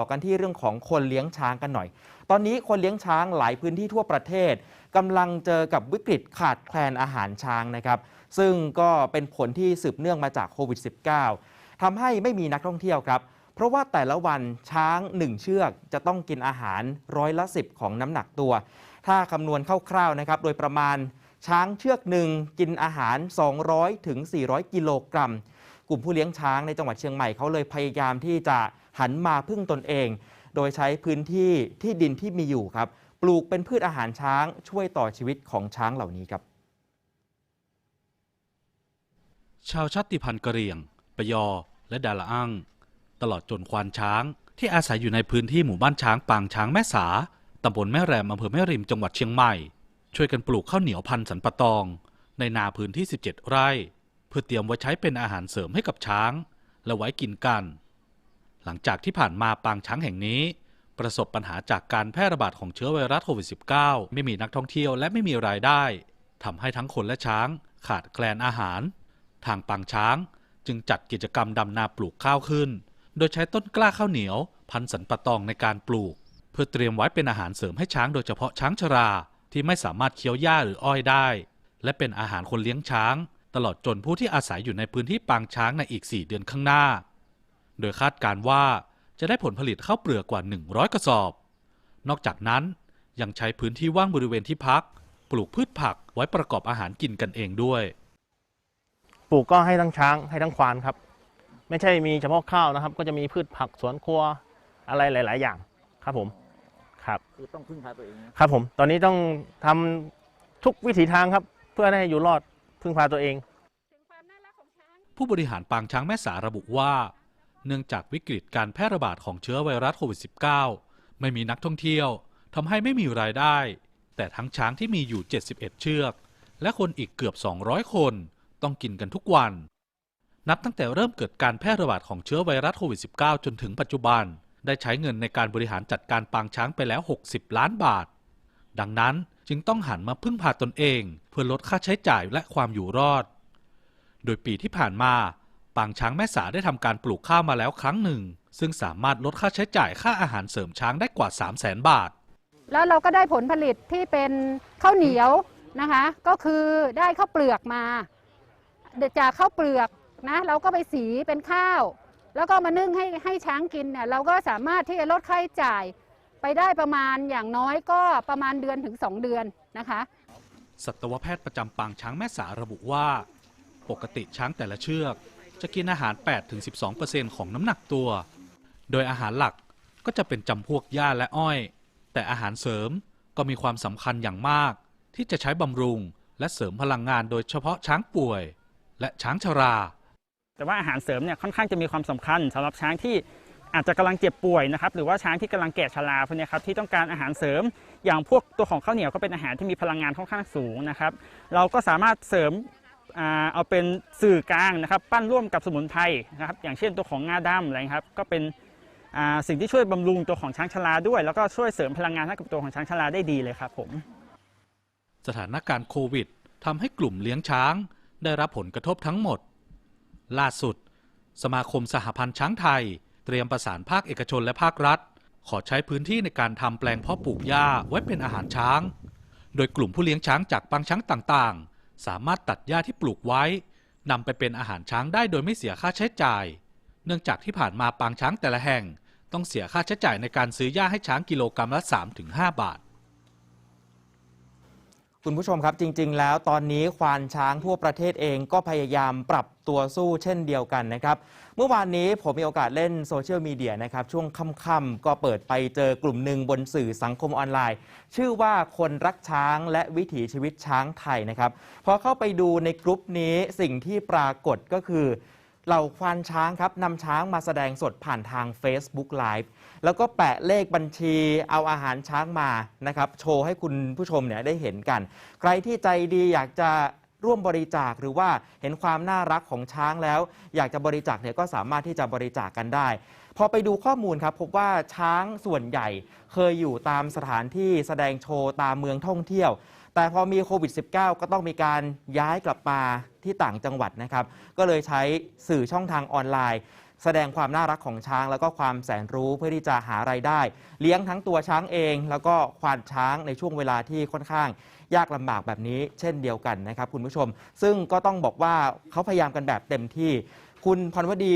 ่อกันที่เรื่องของคนเลี้ยงช้างกันหน่อย ตอนนี้คนเลี้ยงช้างหลายพื้นที่ทั่วประเทศกำลังเจอกับวิกฤตขาดแคลนอาหารช้างนะครับ ซึ่งก็เป็นผลที่สืบเนื่องมาจากโควิด -19 ทำให้ไม่มีนักท่องเที่ยวครับ เพราะว่าแต่ละวันช้าง 1 เชือกจะต้องกินอาหารร้อยละ 10 ของน้ำหนักตัว ถ้าคำนวณคร่าวๆนะครับ โดยประมาณช้างเชือกหนึ่งกินอาหาร 200ถึง400 กิโลกรัม กลุ่มผู้เลี้ยงช้างในจังหวัดเชียงใหม่เขาเลยพยายามที่จะหันมาพึ่งตนเอง โดยใช้พื้นที่ที่ดินที่มีอยู่ครับ ปลูกเป็นพืชอาหารช้างช่วยต่อชีวิตของช้างเหล่านี้ครับ ชาวชาติพันธุ์กะเหรี่ยงปะยอ และดาละอั้งตลอดจนควานช้าง ที่อาศัยอยู่ในพื้นที่หมู่บ้านช้างปางช้างแม่สาตำบลแม่แรมอำเภอแม่ริมจังหวัดเชียงใหม่ ช่วยกันปลูกข้าวเหนียวพันธุ์สันปะตอง ในนาพื้นที่ 17 ไร่ เพื่อเตรียมไว้ใช้เป็นอาหารเสริมให้กับช้าง และไว้กินกัน หลังจากที่ผ่านมาปางช้างแห่งนี้ ประสบปัญหาจากการแพร่ระบาดของเชื้อไวรัสโควิด -19 ไม่มีนักท่องเที่ยวและไม่มีรายได้ทำให้ทั้งคนและช้างขาดแคลนอาหาร ทางปางช้างจึงจัดกิจกรรมดำนาปลูกข้าวขึ้น โดยใช้ต้นกล้าข้าวเหนียว พันสันปะตองในการปลูก เพื่อเตรียมไว้เป็นอาหารเสริมให้ช้างโดยเฉพาะช้างชราที่ไม่สามารถเคี้ยวหญ้าหรืออ้อยได้ และเป็นอาหารคนเลี้ยงช้าง ตลอดจนผู้ที่อาศัยอยู่ในพื้นที่ปางช้างในอีก 4 เดือนข้างหน้า โดยคาดการณ์ว่าจะได้ผลผลิตข้าวเปลือกกว่า 100 กระสอบ นอกจากนั้นยังใช้พื้นที่ว่างบริเวณที่พัก ปลูกพืชผักไว้ประกอบอาหารกินกันเองด้วย ปลูกก็ให้ทั้งช้างให้ทั้งควานครับ ไม่ใช่มีเฉพาะข้าวนะครับ ก็จะมีพืชผักสวนครัวอะไรหลาย ๆ อย่างครับผมครับคือต้องพึ่งพาตัวเองนะครับผม ตอนนี้ต้องทำทุกวิถีทางครับ เพื่อให้อยู่รอด พึ่งพาตัวเอง ผู้บริหารปางช้างแม่สาระบุว่า เนื่องจากวิกฤตการแพร่ระบาดของเชื้อไวรัสโควิด -19 ไม่มีนักท่องเที่ยวทำให้ไม่มีรายได้ แต่ทั้งช้างที่มีอยู่ 71 เชือก และคนอีกเกือบ 200 คนต้องกินกันทุกวัน นับตั้งแต่เริ่มเกิดการแพร่ระบาดของเชื้อไวรัสโควิด -19 จนถึงปัจจุบัน ได้ใช้เงินในการบริหารจัดการปางช้างไปแล้ว 60 ล้านบาท ดังนั้น จึงต้องหันมาพึ่งพาตนเอง เพื่อลดค่าใช้จ่ายและความอยู่รอด โดยปีที่ผ่านมาปางช้างแม่สาได้ทำการปลูกข้าวมาแล้วครั้งหนึ่ง ซึ่งสามารถลดค่าใช้จ่ายค่าอาหารเสริมช้างได้กว่า 3 0 0 0 0 0บาท แล้วเราก็ได้ผลผลิตที่เป็นข้าวเหนียวนะคะ ก็คือได้ข้าวเปลือกมาจากข้าวเปลือกนะเราก็ไปสีเป็นข้าว แล้วก็มานึ่งให้ให้ช้างกินเนี่ยเราก็สามารถที่จะลดค่าใช้จ่าย ไปได้ประมาณอย่างน้อยก็ประมาณเดือนถึง 2 เดือนนะคะสัตวแพทย์ประจำปางช้างแม่สาระบุว่า ปกติช้างแต่ละเชือก จะกินอาหาร 8-12%ของน้ำหนักตัว โดยอาหารหลักก็จะเป็นจำพวกหญ้าและอ้อย แต่อาหารเสริมก็มีความสำคัญอย่างมาก ที่จะใช้บำรุงและเสริมพลังงานโดยเฉพาะช้างป่วย และช้างชรา แต่ว่าอาหารเสริมเนี่ยค่อนข้างจะมีความสำคัญสำหรับช้างที่ อาจจะกำลังเจ็บป่วยนะครับหรือว่าช้างที่กำลังแก่ชราพวกนี้ครับที่ต้องการอาหารเสริม อย่างพวกตัวของข้าวเหนียวก็เป็นอาหารที่มีพลังงานค่อนข้างสูงนะครับเราก็สามารถเสริมเอาเป็นสื่อกลางนะครับปั้นร่วมกับสมุนไพรนะครับอย่างเช่นตัวของงาดำอะไรครับก็เป็นสิ่งที่ช่วยบำรุงตัวของช้างชราด้วย แล้วก็ช่วยเสริมพลังงานให้กับตัวของช้างชราได้ดีเลยครับผมสถานการณ์โควิดทำให้กลุ่มเลี้ยงช้าง ได้รับผลกระทบทั้งหมด ล่าสุด สมาคมสหพันธ์ช้างไทย ตรียมประสานภาคเอกชนและภาครัฐ ขอใช้พื้นที่ในการทำแปลงเพาะปลูกหญ้าไว้เป็นอาหารช้าง โดยกลุ่มผู้เลี้ยงช้างจากปางช้างต่างๆ สามารถตัดหญ้าที่ปลูกไว้นำไปเป็นอาหารช้างได้โดยไม่เสียค่าใช้จ่าย เนื่องจากที่ผ่านมาปางช้างแต่ละแห่ง ต้องเสียค่าใช้จ่ายในการซื้อหญ้าให้ช้างกิโลกรัมละ 3-5 บาท คุณผู้ชมครับจริง ๆ แล้วตอนนี้ควานช้างทั่วประเทศเองก็พยายามปรับตัวสู้เช่นเดียวกันนะครับ เมื่อวานนี้ผมมีโอกาสเล่นโซเชียลมีเดียนะครับ ช่วงค่ำๆก็เปิดไปเจอกลุ่มหนึ่งบนสื่อสังคมออนไลน์ ชื่อว่าคนรักช้างและวิถีชีวิตช้างไทยนะครับพอเข้าไปดูในกลุ่มนี้สิ่งที่ปรากฏก็คือ เหล่าควานช้างครับนำช้างมาแสดงสดผ่านทาง Facebook Live แล้วก็แปะเลขบัญชีเอาอาหารช้างมานะครับ โชว์ให้คุณผู้ชมเนี่ยได้เห็นกัน ใครที่ใจดีอยากจะร่วมบริจาคหรือว่าเห็นความน่ารักของช้างแล้ว อยากจะบริจาคเนี่ยก็สามารถที่จะบริจาคกันได้ พอไปดูข้อมูลครับ พบว่าช้างส่วนใหญ่เคยอยู่ตามสถานที่แสดงโชว์ตามเมืองท่องเที่ยว แต่พอมีโควิด -19 ก็ต้องมีการย้ายกลับมาที่ต่างจังหวัดนะครับ ก็เลยใช้สื่อช่องทางออนไลน์ แสดงความน่ารักของช้าง แล้วก็ความแสนรู้เพื่อที่จะหารายได้ เลี้ยงทั้งตัวช้างเอง แล้วก็ควานช้างในช่วงเวลาที่ค่อนข้าง ยากลำบากแบบนี้เช่นเดียวกันนะครับคุณผู้ชม ซึ่งก็ต้องบอกว่าเขาพยายามกันแบบเต็มที่ คุณพรวดี